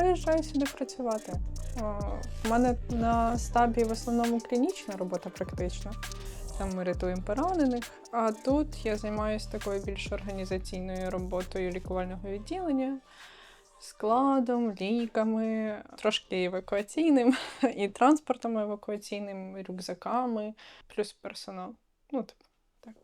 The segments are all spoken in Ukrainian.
приїжджаю сюди працювати. У мене на стабі в основному клінічна робота практична. Там ми рятуємо поранених. А тут я займаюся такою більш організаційною роботою лікувального відділення, складом, ліками, трошки евакуаційним і транспортом евакуаційним, і рюкзаками, плюс персонал. Ну, типу, так,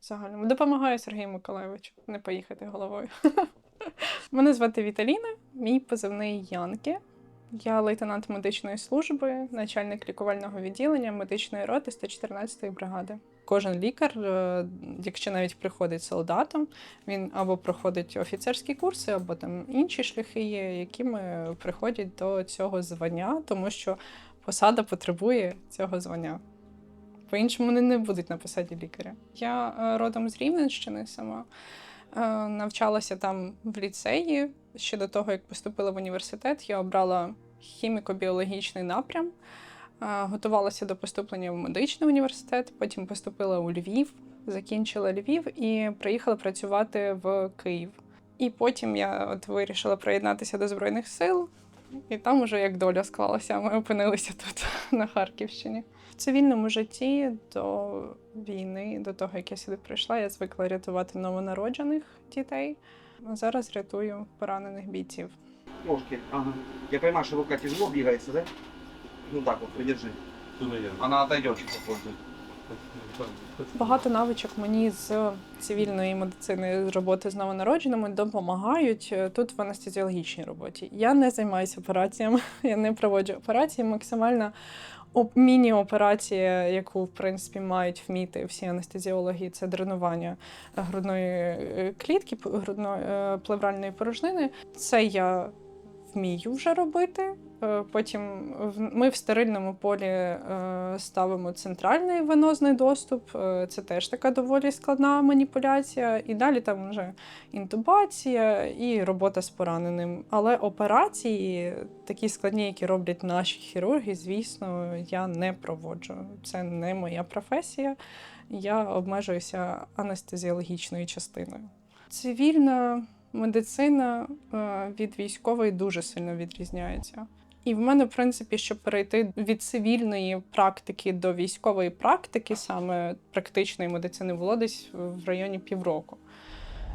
загальному. Допомагаю Сергію Миколайовичу не поїхати головою. Мене звати Віталіна, мій позивний Янки. Я лейтенант медичної служби, начальник лікувального відділення медичної роти 114-ї бригади. Кожен лікар, е, якщо навіть приходить солдатом, він або проходить офіцерські курси, або там інші шляхи є, якими приходять до цього звання, тому що посада потребує цього звання. По-іншому вони не будуть на посаді лікаря. Я е, родом з Рівненщини сама. Е, Навчалася там в ліцеї. Ще до того, як поступила в університет, я обрала хіміко-біологічний напрям. Е, Готувалася до поступлення в медичний університет, потім поступила у Львів, закінчила Львів і приїхала працювати в Київ. І потім я от вирішила приєднатися до Збройних сил, і там уже як доля склалася, ми опинилися тут, на Харківщині. Цивільному житті до війни, до того, як я сюди прийшла, я звикла рятувати новонароджених дітей. А зараз рятую поранених бійців. Ножки. Ага. Я понимаю, что рука тяжело двигается, да? Ну так вот, придержи. Она отойдет чуть попозже. Багато навичок мені з цивільної медицини з роботи з новонародженими допомагають е, тут в анестезіологічній роботі. Я не займаюся операціями, я не проводжу операції. Максимальна міні-операція, яку в принципі мають вміти всі анестезіологи, це дренування грудної е, клітки, грудної е, плевральної порожнини. Це я вмію вже робити. Е, Потім ми в стерильному полі е, ставимо центральний венозний доступ. Е, Це теж така доволі складна маніпуляція. І далі там вже інтубація і робота з пораненим. Але операції, такі складні, які роблять наші хірурги, звісно, я не проводжу. Це не моя професія. Я обмежуюся анестезіологічною частиною. Цивільна медицина е, від військової дуже сильно відрізняється. І в мене, в принципі, щоб перейти від цивільної практики до військової практики, саме практичної медицини, було десь в районі півроку.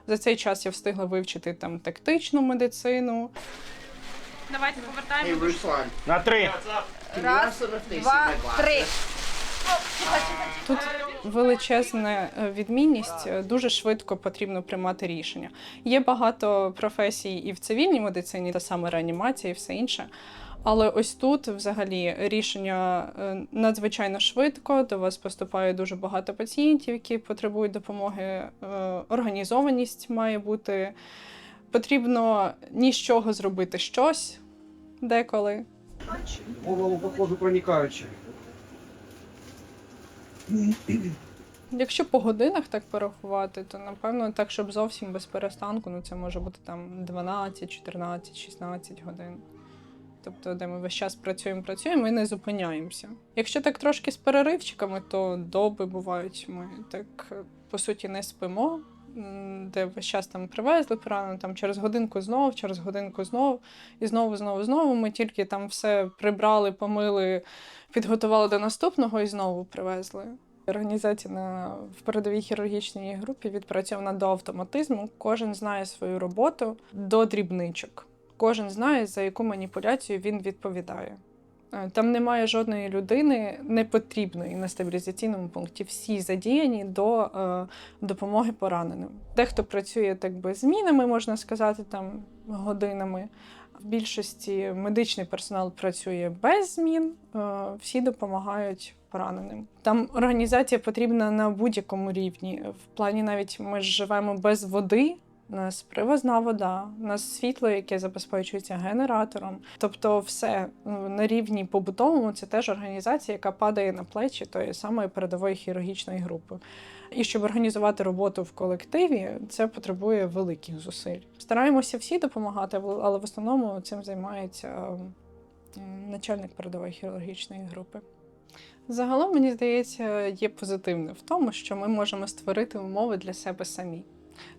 За цей час я встигла вивчити там тактичну медицину. Давайте повертаємо. На три. Раз, два, три. Тут величезна е, відмінність, е, дуже швидко потрібно приймати рішення. Є багато професій і в цивільній медицині, та саме реанімація і все інше. Але ось тут взагалі рішення е, надзвичайно швидко. До вас поступає дуже багато пацієнтів, які потребують допомоги. Е, Організованість має бути. Потрібно ні з чого зробити щось деколи. Голову, похоже, проникаючи. Якщо по годинах так порахувати, то напевно так, щоб зовсім без перестанку, ну це може бути там 12, 14, 16 годин. Тобто, де ми весь час працюємо, працюємо і не зупиняємося. Якщо так трошки з переривчиками, то доби бувають. Ми так по суті не спимо, де весь час там привезли поранено, там через годинку знов, через годинку знов, і знову, знову, знову. Ми тільки там все прибрали, помили, підготували до наступного і знову привезли. Організація на в передовій хірургічній групі відпрацьована до автоматизму. Кожен знає свою роботу до дрібничок. Кожен знає, за яку маніпуляцію він відповідає. Е, Там немає жодної людини непотрібної на стабілізаційному пункті. Всі задіяні до е, допомоги пораненим. Дехто працює так би змінами, можна сказати, там годинами. В більшості медичний персонал працює без змін, е, всі допомагають пораненим. Там організація потрібна на будь-якому рівні. В плані навіть ми ж живемо без води. У нас привозна вода, у нас світло, яке забезпечується генератором. Тобто, все ну, на рівні побутовому це теж організація, яка падає на плечі тої самої передової хірургічної групи. І щоб організувати роботу в колективі, це потребує великих зусиль. Стараємося всі допомагати, але в основному цим займається начальник передової хірургічної групи. Загалом, мені здається, є позитивне в тому, що ми можемо створити умови для себе самі.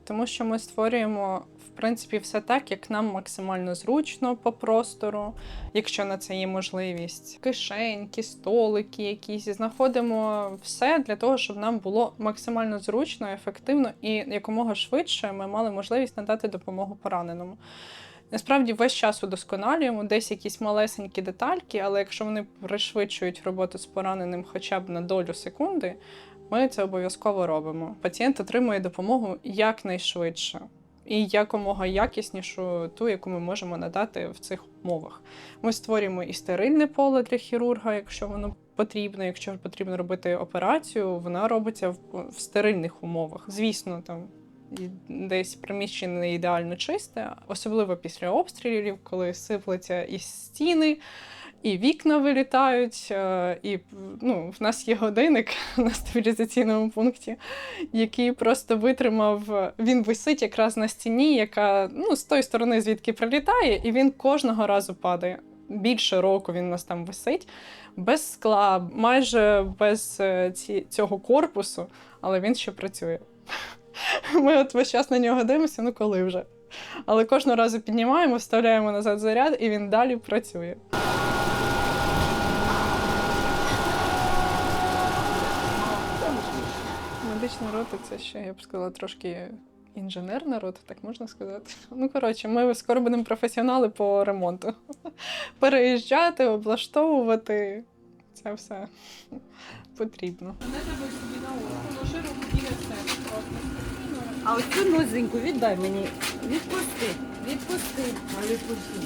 Тому що ми створюємо в принципі все так, як нам максимально зручно по простору, якщо на це є можливість. Кишеньки, столики якісь знаходимо все для того, щоб нам було максимально зручно, ефективно і якомога швидше ми мали можливість надати допомогу пораненому. Насправді весь час удосконалюємо, десь якісь малесенькі детальки, але якщо вони пришвидшують роботу з пораненим хоча б на долю секунди, ми це обов'язково робимо. Пацієнт отримує допомогу якнайшвидше і якомога якіснішу, ту, яку ми можемо надати в цих умовах. Ми створюємо і стерильне поле для хірурга, якщо воно потрібно. Якщо потрібно робити операцію, вона робиться в, стерильних умовах. Звісно, там десь приміщення не ідеально чисте, особливо після обстрілів, коли сиплеться і стіни, і вікна вилітають. е, І ну, в нас є годинник на стабілізаційному пункті, який просто витримав. Він висить якраз на стіні, яка ну, з тої сторони, звідки прилітає, і він кожного разу падає. Більше року він у нас там висить, без скла, майже без е, ці, цього корпусу, але він ще працює. Ми от весь час на нього дивимося, ну коли вже. Але кожного разу піднімаємо, вставляємо назад заряд, і він далі працює. Медична рота це ще, я б сказала, трошки інженерна рота, так можна сказати. Ну, коротше, ми скоро будемо професіонали по ремонту. Переїжджати, облаштовувати. Це все потрібно. А оцю нозеньку віддай мені. Відпусти, відпусти. А відпусти.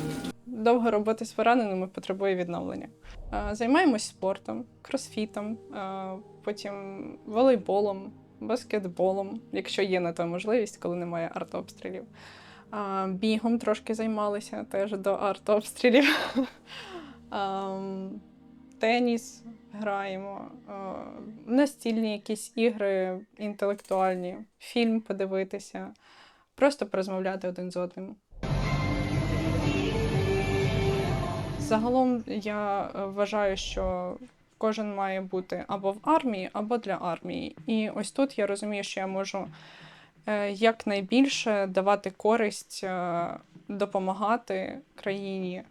довга робота з пораненими потребує відновлення. Е, Займаємось спортом, кросфітом, е, потім волейболом, баскетболом, якщо є на то можливість, коли немає артобстрілів. Е, Бігом трошки займалися теж до артобстрілів. Теніс граємо, настільні якісь ігри інтелектуальні, фільм подивитися, просто порозмовляти один з одним. Загалом я е, вважаю, що кожен має бути або в армії, або для армії. І ось тут я розумію, що я можу е, якнайбільше давати користь, е, допомагати країні.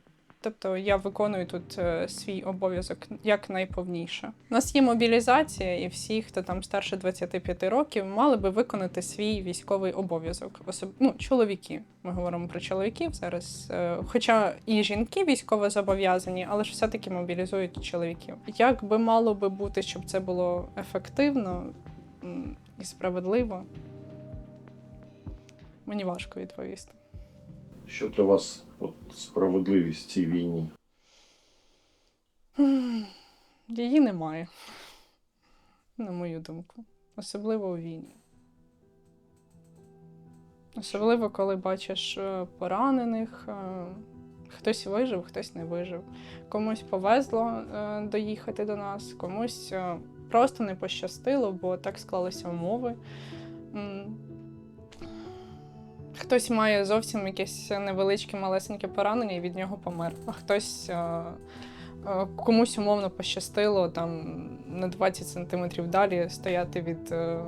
Тобто я виконую тут е, свій обов'язок якнайповніше. У нас є мобілізація, і всі, хто там старше 25 років, мали би виконати свій військовий обов'язок. Особ... Ну, чоловіки. Ми говоримо про чоловіків зараз. Е, Хоча і жінки військово зобов'язані, але ж все-таки мобілізують чоловіків. Як би мало би бути, щоб це було ефективно і справедливо? Мені важко відповісти. Що для вас от, справедливість цій війні? Її немає, на мою думку. Особливо у війні. Особливо, коли бачиш е, поранених, е, хтось вижив, хтось не вижив. Комусь повезло е, доїхати до нас, комусь просто не пощастило, бо так склалися умови. Хтось має зовсім якесь невеличке малесеньке поранення і від нього помер. А хтось е, е, комусь умовно пощастило там на 20 сантиметрів далі стояти від е,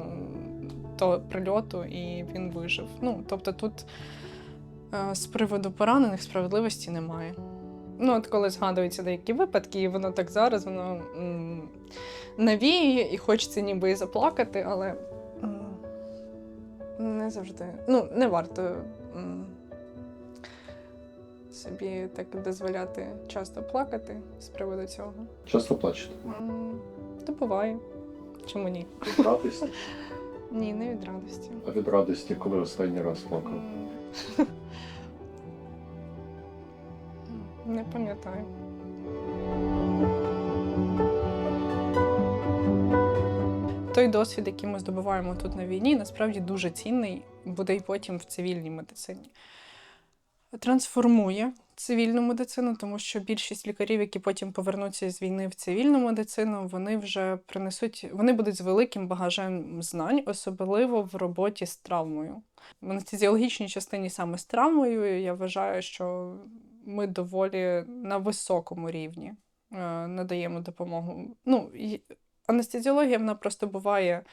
того прильоту, і він вижив. Ну, тобто тут з приводу поранених справедливості немає. Ну, от коли згадуються деякі випадки, і воно так зараз, воно м, навіює, і хочеться ніби і заплакати, але завжди. Ну, не варто собі так дозволяти часто плакати з приводу цього. Часто плачете? То буває. Чому ні? Від радості? Ні, не від радості. А від радості, коли останній раз плакав? Не пам'ятаю. Той досвід, який ми здобуваємо тут на війні, насправді дуже цінний, буде і потім в цивільній медицині. Трансформує цивільну медицину, тому що більшість лікарів, які потім повернуться з війни в цивільну медицину, вони вже принесуть, вони будуть з великим багажем знань, особливо в роботі з травмою. В анестезіологічній частині саме з травмою я вважаю, що ми доволі на високому рівні е, надаємо допомогу. Ну, анестезіологія вона просто буває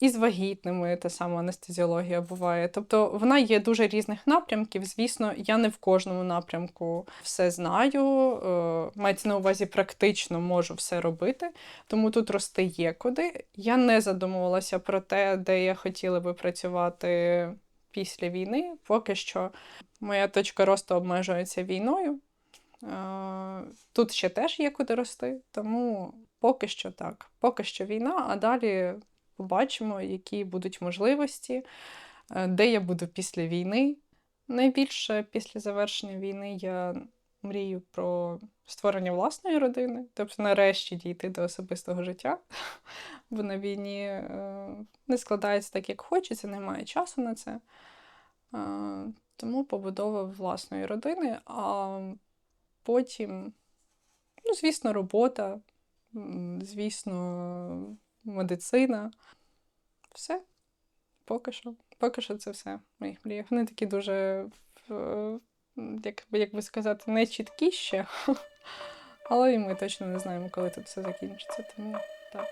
І з вагітними та сама анестезіологія буває. Тобто вона є дуже різних напрямків. Звісно, я не в кожному напрямку все знаю. Е, мається на увазі практично можу все робити, тому тут рости є куди. Я не задумувалася про те, де я хотіла би працювати після війни. Поки що моя точка росту обмежується війною. Е, Тут ще теж є куди рости, тому поки що так. Поки що війна, а далі побачимо, які будуть можливості, е, де я буду після війни. Найбільше після завершення війни я мрію про створення власної родини, тобто нарешті дійти до особистого життя. Бо на війні е, не складається так, як хочеться, немає часу на це. Е, Тому побудова власної родини, а потім, ну, звісно, робота, звісно, медицина. Все. Поки що. Поки що це все моїх мріях. Вони такі дуже, як, би- як би сказати, не чіткі ще. Але і ми точно не знаємо, коли тут все закінчиться. Тому так.